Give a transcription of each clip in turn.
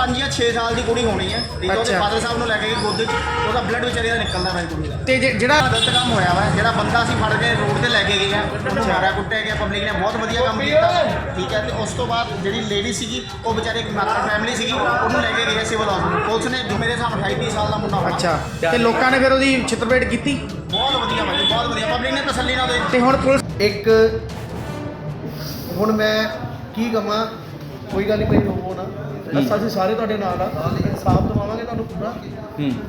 5 ਜਾਂ 6 ਸਾਲ ਦੀ ਕੁੜੀ ਹੋਣੀ ਹੈ। ਉਹਦੇ ਅੱਛਾ। ਫਾਦਰ ਸਾਹਿਬ ਨੂੰ ਲੈ ਕੇ ਗਈ ਗੋਦ 'ਚ ਉਹਦਾ ਬਲੱਡ ਵਿਚਾਰੀ ਦਾ ਨਿਕਲਦਾ ਪਿਆ ਕੁੜੀ ਦਾ। ਤੇ ਜੇ- ਜਿਹੜਾ ਗਲਤ ਕੰਮ ਹੋਇਆ ਵਾ ਜਿਹੜਾ ਬੰਦਾ ਸੀ ਫੜ ਕੇ ਰੋਡ ਤੇ ਲੈ ਕੇ ਗਏ ਆ ਉਹਨੂੰ ਮਾਰਿਆ ਕੁੱਟਿਆ ਗਿਆ ਪਬਲਿਕ ਨੇ ਬਹੁਤ ਵਧੀਆ ਕੰਮ ਕੀਤਾ। ਠੀਕ ਹੈ ਤੇ ਉਸ ਤੋਂ ਬਾਅਦ ਜਿਹੜੀ ਲੇਡੀ ਸੀਗੀ ਉਹ ਵਿਚਾਰੀ ਇੱਕ ਮਾਤਰ ਫੈਮਿਲੀ ਸੀਗੀ ਉਹਨੂੰ ਲੈ ਕੇ ਗਏ ਸਿਵਲ ਹਸਪੀਟਲ ਪੁਲਿਸ ਨੇ ਜੋ ਮੇਰੇ ਸਾਹਮਣੇ 28 30 ਸਾਲ ਦਾ ਮੁੰਡਾ ਹੋਣਾ। ਅੱਛਾ। ਤੇ ਲੋਕਾਂ ਨੇ ਫਿਰ ਉਹਦੀ ਛਿੱਤਰਪੇਟ ਕੀਤੀ? ਬਹੁਤ ਵਧੀਆ ਭਾਈ ਬਹੁਤ ਵਧੀਆ। ਪਬਲਿਕ ਨੇ ਤਸੱਲੀ ਨਾਲ ਦੇ ਤੇ ਹੁਣ ਪੁਲਿਸ ਇੱਕ ਹੁਣ ਮੈਂ ਕੀ ਕਵਾਂ ਕੋਈ ਗੱਲ ਨਹੀਂ ਕੋਈ ਰੋਵੋ ਨਾ ਬਸ ਅਸੀਂ ਸਾਰੇ ਤੁਹਾਡੇ ਨਾਲ ਆ ਇਨਸਾਫ ਦਿਵਾਵਾਂਗੇ ਤੁਹਾਨੂੰ ਪੂਰਾ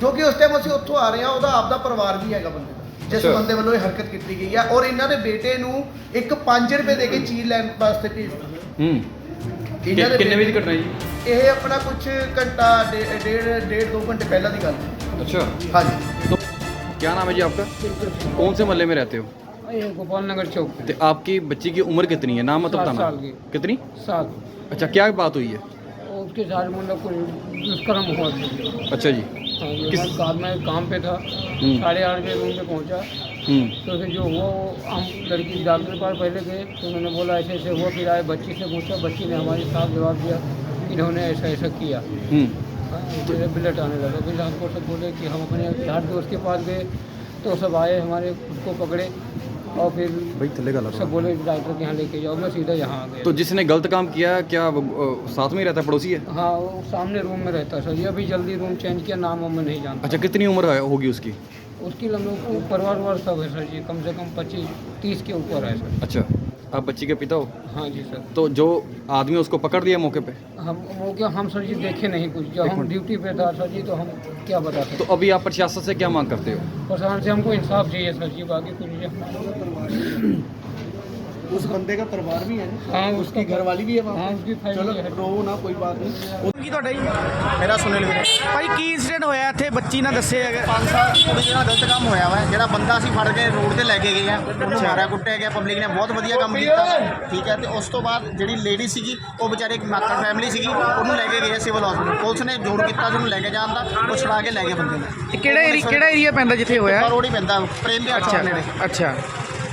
ਜੋ ਕਿ ਉਸ ਟਾਈਮ ਅਸੀਂ ਉੱਥੋਂ ਆ ਰਹੇ ਹਾਂ ਉਹਦਾ ਆਪਦਾ ਪਰਿਵਾਰ ਵੀ ਹੈਗਾ ਬੰਦੇ ਦਾ ਜਿਸ ਅੱਛਾ। ਬੰਦੇ ਵੱਲੋਂ ਇਹ ਹਰਕਤ ਕੀਤੀ ਗਈ ਆ ਔਰ ਇਹਨਾਂ ਦੇ ਬੇਟੇ ਨੂੰ ਇੱਕ 5 ਰੁਪਏ ਦੇ ਕੇ ਚੀਜ਼ ਲੈਣ ਵਾਸਤੇ ਭੇਜਤਾ ਹੂੰ ਇਹਨਾਂ ਦੇ ਕਿੰਨੇ ਵਜੇ ਦੀ ਬੇਟੇ- ਘਟਨਾ ਜੀ ਇਹ ਆਪਣਾ ਕੁਝ ਘੰਟਾ ਡੇ- ਡੇਢ ਡੇਢ ਦੋ ਘੰਟੇ ਪਹਿਲਾਂ ਦੀ ਗੱਲ ਹੈ अच्छा ਹਾਂਜੀ तो क्या नाम है जी आपका कौन से मोहल्ले में रहते हो ये गोपाल नगर चौक पे तो आपकी बच्ची की उम्र कितनी है नाम मतलब सात बताना साल की। कितनी साथ अच्छा क्या बात हुई है اس کے ساتھ مطلب کوئی دشکرم ہوا اچھا جی۔ ہاں، کام میں کام پہ تھا۔ ساڑھے آٹھ بجے روم پہ پہنچا۔ تو پھر جو ہوا وہ ہم لڑکی ڈاکٹر کے پاس پہلے گئے تو انہوں نے بولا ایسے ایسے ہوا پھر آئے بچی سے پوچھا بچی نے ہمارے ساتھ جواب دیا انہوں نے ایسا ایسا کیا۔ ہاں، بلٹ آنے لگا۔ پھر ہم کو سب بولے کہ ہم اپنے یار دوست کے پاس گئے تو سب آئے ہمارے اس کو پکڑے۔ اور پھر سب بولے ڈاکٹر کے یہاں لے کے جاؤ میں سیدھا یہاں آ گیا۔ تو جس نے غلط کام کیا کیا وہ ساتھ میں ہی رہتا ہے پڑوسی ہے؟ ہاں وہ سامنے روم میں رہتا ہے سر۔ یہ ابھی جلدی روم چینج کیا نام وام میں نہیں جانتا۔ اچھا کتنی عمر ہوگی اس کی؟ اس کی لمبے پروار وار سب ہے سر جی کم سے کم پچیس تیس کے اوپر ہے سر۔ اچھا۔ آپ بچی کے پتا ہو ہاں جی سر۔ تو جو آدمی اس کو پکڑ دیا موقع پہ؟ ہم موقع ہم سر جی دیکھے نہیں کچھ۔ جب ہم ڈیوٹی پہ تھا سر جی تو ہم کیا بتا سکتے؟ تو ابھی آپ پرشاسن سے کیا مانگ کرتے ہو؟ پرشاسن سے ہم کو انصاف چاہیے سر جی باقی کچھ उस बंदे का परिवार भी है हाँ उसकी उसकी घर वाली भी है वहाँ हाँ पे। उसकी चलो फैमिली है रो ना कोई बात नहीं ਕੀ ਤੁਹਾਡਾ ਜੀ ਮੇਰਾ ਸੁਨੀਲ ਵੀਰੇ ਭਾਈ ਕੀ ਇੰਸੀਡੈਂਟ ਹੋਇਆ ਇੱਥੇ ਬੱਚੀ ਨਾਲ ਦੱਸੇ ਹੈਗੇ 5 ਸਾਲ ਦੀ ਕੁੜੀ ਦੇ ਨਾਲ ਗਲਤ ਕੰਮ ਹੋਇਆ ਵਾ ਜਿਹੜਾ ਬੰਦਾ ਸੀ ਫੜ ਕੇ ਰੋਡ ਤੇ ਲੈ ਕੇ ਗਏ ਆ ਉਹਨੂੰ ਮਾਰਿਆ ਕੁੱਟਿਆ ਗਿਆ ਪਬਲਿਕ ਨੇ ਬਹੁਤ ਵਧੀਆ ਕੰਮ ਕੀਤਾ ਠੀਕ ਹੈ ਤੇ ਉਸ ਤੋਂ ਬਾਅਦ ਜਿਹੜੀ ਲੇਡੀ ਸੀਗੀ ਉਹ ਵਿਚਾਰੀ ਇੱਕ ਮਾਤਰ ਫੈਮਿਲੀ ਸੀਗੀ ਉਹਨੂੰ ਲੈ ਕੇ ਗਏ ਸਿਵਲ ਹਸਪੀਟਲ ਪੁਲਿਸ ਨੇ ਜੋੜ ਕੀਤਾ ਜਿਹਨੂੰ ਲੈ ਕੇ ਜਾਣ ਦਾ ਉਹ ਛੁਡਾ ਕੇ ਲੈ ਗਏ ਬੰਦੇ ਨੂੰ ਇਹ ਕਿਹੜਾ ਏਰੀਆ ਕਿਹੜਾ ਏਰੀਆ ਪੈਂਦਾ ਜਿੱਥੇ ਹੋਇਆ ਰੋਡ ਹੀ ਪੈਂਦਾ ਪ੍ਰੇਮ ਦੇ ਅੱਛਾ ਅੱਛਾ ਨੇੜੇ ਅੱਛਾ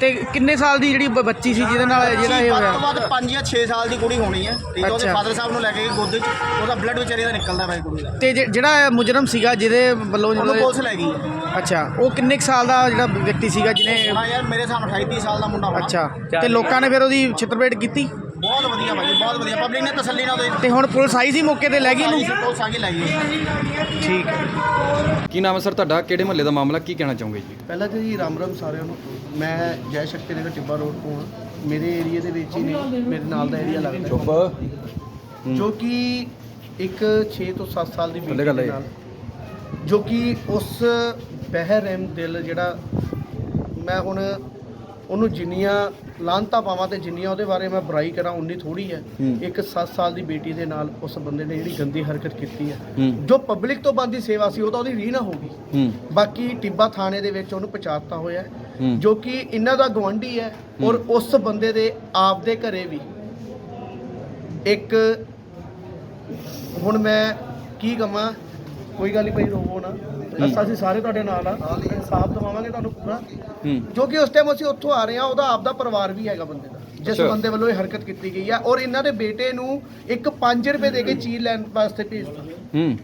ਤੇ ਕਿੰਨੇ ਸਾਲ ਦੀ ਜਿਹੜੀ ਬ- ਬੱਚੀ ਸੀ ਜਿਹਦੇ ਨਾਲ ਜਿਹੜਾ ਇਹ ਵੱਧ ਤੋਂ ਹੋਇਆ ਵੱਧ 5 ਜਾਂ 6 ਸਾਲ ਦੀ ਕੁੜੀ ਹੋਣੀ ਹੈ। ਠੀਕ ਹੈ ਉਹਦੇ ਅੱਛਾ। ਫਾਦਰ ਸਾਹਿਬ ਨੂੰ ਲੈ ਕੇ ਗਈ ਗੋਦ 'ਚ ਉਹਦਾ ਬਲੱਡ ਵਿਚਾਰੀ ਦਾ ਨਿਕਲਦਾ ਪਿਆ ਕੁੜੀ ਦਾ। ਤੇ ਜੇ- ਜਿਹੜਾ ਮੁਜਰਮ ਸੀਗਾ ਜਿਹਦੇ ਵੱਲੋਂ ਉਹਨੂੰ ਜਿਹੜਾ ਪੁਲਿਸ ਲੈ ਗਈ ਹੈ। ਅੱਛਾ ਉਹ ਕਿੰਨੇ ਕੁ ਸਾਲ ਦਾ ਜਿਹੜਾ ਵਿਅਕਤੀ ਸੀਗਾ ਜਿਹਨੇ ਹਾਂ ਯਾਰ ਮੇਰੇ ਸਾਹਮਣੇ 28 30 ਸਾਲ ਦਾ ਮੁੰਡਾ ਹੋਣਾ। ਅੱਛਾ ਤੇ ਲੋਕਾਂ ਨੇ ਫਿਰ ਉਹਦੀ ਛਿੱਤਰਪੇਟ ਕੀਤੀ? ਵਧੀਆ ਭਾਈ ਬਹੁਤ ਵਧੀਆ। ਪਬਲਿਕ ਨੇ ਤਸੱਲੀ ਨਾਲ ਦੇ ਤੇ ਹੁਣ ਪੁਲਿਸ ਆਈ ਸੀ ਮੌਕੇ ਤੇ ਲੈ ਗਈ ਇਹਨੂੰ? ਪੁਲਿਸ ਆ ਕੇ ਲੈ ਗਈ। ਠੀਕ ਹੈ। ਕੀ ਨਾਮ ਹੈ ਸਰ ਤੁਹਾਡਾ? ਕਿਹੜੇ ਮਹੱਲੇ ਦਾ ਮਾਮਲਾ? ਕੀ ਕਹਿਣਾ ਚਾਹੋਗੇ ਜੀ? ਪਹਿਲਾਂ ਤਾਂ ਜੀ ਰਾਮ ਰਾਮ ਸਾਰਿਆਂ ਨੂੰ। ਮੈਂ ਜੈ ਸ਼ਕਤੀ ਨਗਰ ਟਿੱਬਾ ਰੋਡ ਤੋਂ ਹਾਂ ਮੇਰੇ ਏਰੀਆ ਦੇ ਵਿੱਚ ਹੀ ਨੇ। ਮੇਰੇ ਨਾਲ ਦਾ ਏਰੀਆ ਲੱਗਦਾ। ਚੁੱਪ। ਜੋ ਕਿ ਇੱਕ 6 ਤੋਂ 7 ਸਾਲ ਦੀ ਬੇਟੀ। ਨਾਲ। ਜੋ ਕਿ ਉਸ ਬਹਿਰਮ ਦਿਲ ਜਿਹੜਾ ਮੈਂ ਹੁਣ ਉਹਨੂੰ ਜਿੰਨੀਆਂ ਲਾਂਤਾ ਪਾਵਾਂ ਤੇ ਜਿੰਨੀਆਂ ਉਹਦੇ ਬਾਰੇ ਮੈਂ ਬੁਰਾਈ ਕਰਾਂ ਉਨੀ ਥੋੜੀ ਹੈ। ਇੱਕ 7 ਸਾਲ ਦੀ ਬੇਟੀ ਦੇ ਨਾਲ ਉਸ ਬੰਦੇ ਨੇ ਜਿਹੜੀ ਗੰਦੀ ਹਰਕਤ ਕੀਤੀ ਹੈ। ਜੋ ਪਬਲਿਕ ਤੋਂ ਬੰਦੀ ਸੇਵਾ ਸੀ ਉਹ ਤਾਂ ਉਹਦੀ ਰੀ ਨਾ ਹੋਗੀ ਬਾਕੀ ਟਿੱਬਾ ਥਾਣੇ ਦੇ ਵਿੱਚ ਉਹਨੂੰ ਪਛਾਤਾ ਹੋਇਆ। ਜੋ ਕਿ ਇਹਨਾਂ ਦਾ ਗਵੰਡੀ ਹੈ ਔਰ ਉਸ ਬੰਦੇ ਦੇ ਆਪ ਦੇ ਘਰੇ ਵੀ ਇੱਕ ਹੁਣ ਮੈਂ ਕੀ ਕਵਾਂ ਕੋਈ ਗੱਲ ਨਹੀਂ ਭਾਈ ਰੋਵੋ ਨਾ। ਬਸ ਅਸੀਂ ਸਾਰੇ ਤੁਹਾਡੇ ਨਾਲ ਆ। ਇਨਸਾਫ ਦਿਵਾਵਾਂਗੇ ਤੁਹਾਨੂੰ ਪੂਰਾ। ਜੋ ਕਿ ਉਸ ਟਾਈਮ ਅਸੀਂ ਉੱਥੋਂ ਆ ਰਹੇ ਹਾਂ ਉਹਦਾ ਆਪਦਾ ਪਰਿਵਾਰ ਵੀ ਹੈਗਾ ਬੰਦੇ ਦਾ। ਜਿਸ। ਬੰਦੇ ਵੱਲੋਂ ਇਹ ਹਰਕਤ ਕੀਤੀ ਗਈ ਆ। ਔਰ ਇਹਨਾਂ ਦੇ ਬੇਟੇ ਨੂੰ ਇੱਕ 5 ਰੁਪਏ ਦੇ ਕੇ ਚੀਜ਼ ਲੈਣ ਵਾਸਤੇ ਭੇਜਤਾ। ਹੂੰ।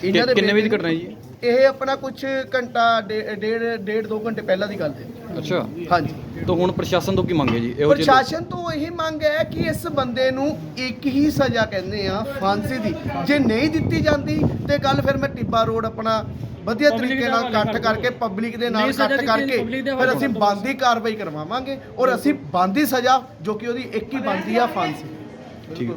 ਕਿੰਨੇ ਵਜੇ ਘਟਨਾ ਜੀ? ਇਹ ਆਪਣਾ ਕੁਝ ਘੰਟਾ ਡੇ- ਡੇਢ ਡੇਢ ਦੋ ਘੰਟੇ ਪਹਿਲਾਂ ਦੀ ਗੱਲ ਹੈ। ਅੱਛਾ। ਹਾਂਜੀ। ਤਾਂ ਹੁਣ ਪ੍ਰਸ਼ਾਸਨ ਤੋਂ ਕੀ ਮੰਗੇ ਜੀ? ਇਹੋ ਜਿਹੇ ਲੋਕ- ਪ੍ਰਸ਼ਾਸਨ ਤੋਂ ਇਹੀ ਮੰਗ ਹੈ ਕਿ ਇਸ ਬੰਦੇ ਨੂੰ ਇੱਕ ਹੀ ਸਜ਼ਾ ਕਹਿੰਦੇ ਆ ਫਾਂਸੀ ਦੀ। ਜੇ ਨਹੀਂ ਦਿੱਤੀ ਜਾਂਦੀ ਤੇ ਕੱਲ ਫਿਰ ਮੈਂ ਟਿੱਬਾ ਰੋਡ ਆਪਣਾ ਵਧੀਆ ਤਰੀਕੇ ਨਾਲ ਇਕੱਠ ਕਰਕੇ ਪਬਲਿਕ ਦੇ ਨਾਲ ਇਕੱਠ ਕਰਕੇ ਫਿਰ ਅਸੀਂ ਬੰਦੀ ਕਾਰਵਾਈ ਕਰਵਾਵਾਂਗੇ ਔਰ ਅਸੀਂ ਬੰਦੀ ਸਜ਼ਾ ਜੋ ਕਿ ਉਹਦੀ ਇੱਕ ਹੀ ਬੰਦੀ ਆ ਫਾਂਸੀ। ਠੀਕ ਹੈ।